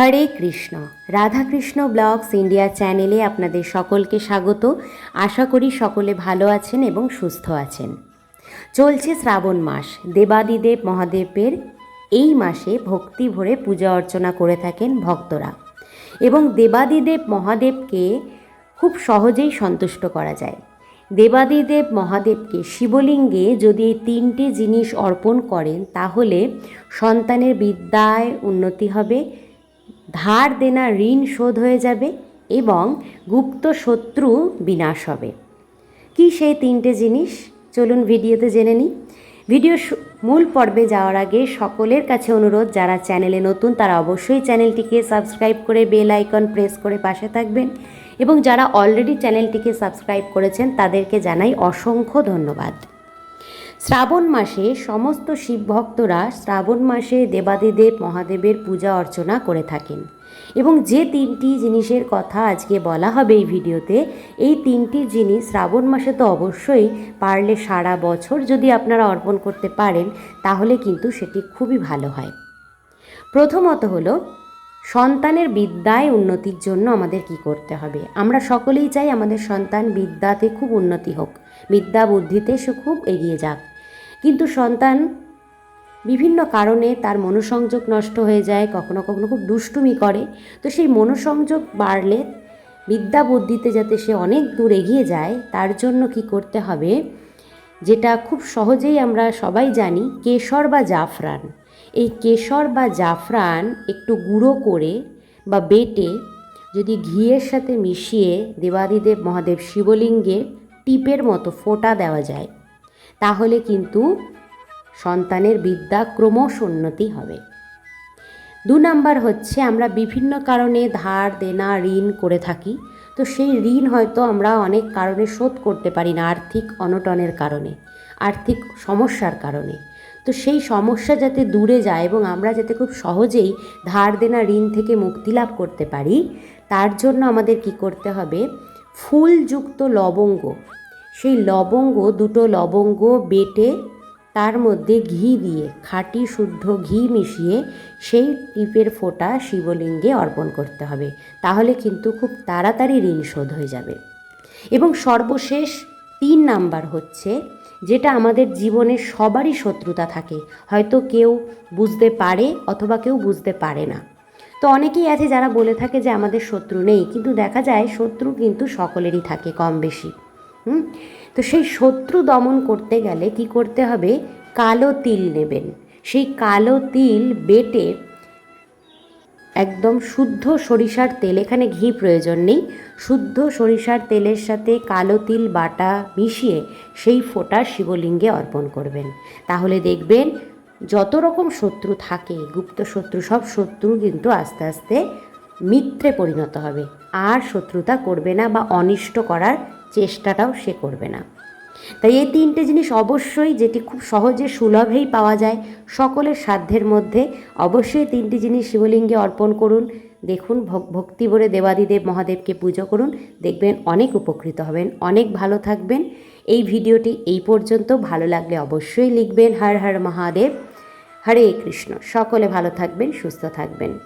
হরে Krishna. Radhakrishna blogs India চ্যানেলে আপনাদের সকলকে স্বাগত। আশা করি সকলে ভালো আছেন এবং সুস্থ আছেন। চলছে শ্রাবণ মাস। দেবাদিদেব মহাদেবের এই মাসে ভক্তি ভরে পূজা অর্চনা করে থাকেন ভক্তরা। এবং দেবাদিদেব মহাদেবকে খুব সহজেই সন্তুষ্ট করা যায়। দেবাদিদেব মহাদেবকে শিবলিঙ্গে যদি এই তিনটে জিনিস অর্পণ করেন, তাহলে সন্তানের বিদ্যায় উন্নতি হবে ধার দেনা ঋণ শোধ হয়ে যাবে এবং গুপ্ত শত্রু বিনাশ হবে। কি সেই তিনটে জিনিস? চলুন ভিডিওতে জেনে নিই। ভিডিও মূল পর্বে যাওয়ার আগে সকলের কাছে অনুরোধ, যারা চ্যানেলে নতুন তারা অবশ্যই চ্যানেলটিকে সাবস্ক্রাইব করে বেল আইকন প্রেস করে পাশে থাকবেন এবং যারা অলরেডি চ্যানেলটিকে সাবস্ক্রাইব করেছেন তাদেরকে জানাই অসংখ্য ধন্যবাদ। শ্রাবণ মাসে সমস্ত শিব ভক্তরা শ্রাবণ মাসে দেবাদিদেব মহাদেবের পূজা অর্চনা করে থাকেন। এবং যে তিনটি জিনিসের কথা আজকে বলা হবে এই ভিডিওতে, এই তিনটি জিনিস শ্রাবণ মাসে তো অবশ্যই পারলে সারা বছর যদি আপনারা অর্পণ করতে পারেন, তাহলে কিন্তু সেটি খুবই ভালো হয়। প্রথমত হলো সন্তানের বিদ্যায় উন্নতির জন্য আমাদের কি করতে হবে? আমরা সকলেই চাই আমাদের সন্তান বিদ্যাতে খুব উন্নতি হোক, বিদ্যা বুদ্ধিতে সে খুব এগিয়ে যাক। কিন্তু সন্তান বিভিন্ন কারণে তার মনোসংযোগ নষ্ট হয়ে যায়, কখনো কখনো খুব দুষ্টুমি করে। তো সেই মনোসংযোগ বাড়লে বিদ্যা বুদ্ধিতে যাতে সে অনেক দূর এগিয়ে যায়, তার জন্য কি করতে হবে? যেটা খুব সহজেই আমরা সবাই জানি, কেশর বা জাফরান। এই কেশর বা জাফরান একটু গুঁড়ো করে বা বেটে যদি ঘিয়ের সাথে মিশিয়ে দেবাদিদেব মহাদেব শিবলিঙ্গে টিপের মতো ফোঁটা দেওয়া যায়, তাহলে কিন্তু সন্তানের বিদ্যা ক্রমশ উন্নতি হবে। দু নাম্বার হচ্ছে আমরা বিভিন্ন কারণে ধার, দেনা, ঋণ করে থাকি, তো সেই ঋণ হয়তো আমরা অনেক কারণে শোধ করতে পারি না, আর্থিক অনটনের কারণে, আর্থিক সমস্যার কারণে। তো সেই সমস্যা যাতে দূরে যায় এবং আমরা যাতে খুব সহজেই ধার দেনা ঋণ থেকে মুক্তি লাভ করতে পারি, তার জন্য আমাদের কি করতে হবে? ফুলযুক্ত লবঙ্গ। সেই লবঙ্গ, দুটো লবঙ্গ বেটে তার মধ্যে ঘি দিয়ে, খাঁটি শুদ্ধ ঘি মিশিয়ে সেই টিপের ফোঁটা শিবলিঙ্গে অর্পণ করতে হবে। তাহলে কিন্তু খুব তাড়াতাড়ি ঋণ শোধ হয়ে যাবে। এবং সর্বশেষ তিন নাম্বার হচ্ছে যেটা আমাদের জীবনে সবারই শত্রুতা থাকে। হয়তো কেউ বুঝতে পারে অথবা কেউ বুঝতে পারে না। তো অনেকেই আছে যারা বলে থাকে যে আমাদের শত্রু নেই, কিন্তু দেখা যায় শত্রু কিন্তু সকলেরই থাকে কম বেশি। হুম? তো সেই শত্রু দমন করতে গেলে কি করতে হবে? কালো তিল নেবেন। সেই কালো তিল বেটে একদম শুদ্ধ সরিষার তেল, এখানে ঘি প্রয়োজন নেই। শুদ্ধ সরিষার তেলের সাথে কালো তিল বাটা মিশিয়ে সেই ফোঁটা শিবলিঙ্গে অর্পণ করবেন। তাহলে দেখবেন যত রকম শত্রু থাকে, গুপ্ত শত্রু, সব শত্রু কিন্তু আস্তে আস্তে মিত্রে পরিণত হবে। আর শত্রুতা করবে না বা অনিষ্ট করার চেষ্টাটাও সে করবে না। তাই এই তিনটে জিনিস অবশ্যই যেটি খুব সহজে সুলভেই পাওয়া যায় সকলের সাধ্যের মধ্যে, অবশ্যই তিনটি জিনিস শিবলিঙ্গে অর্পণ করুন। দেখুন, ভক- ভক্তি ভরে দেবাদিদেব মহাদেবকে পুজো করুন। দেখবেন অনেক উপকৃত হবেন, অনেক ভালো থাকবেন। এই ভিডিওটি এই পর্যন্ত। ভালো লাগলে অবশ্যই লিখবেন, হর হর মহাদেব, হরে কৃষ্ণ। সকলে ভালো থাকবেন, সুস্থ থাকবেন।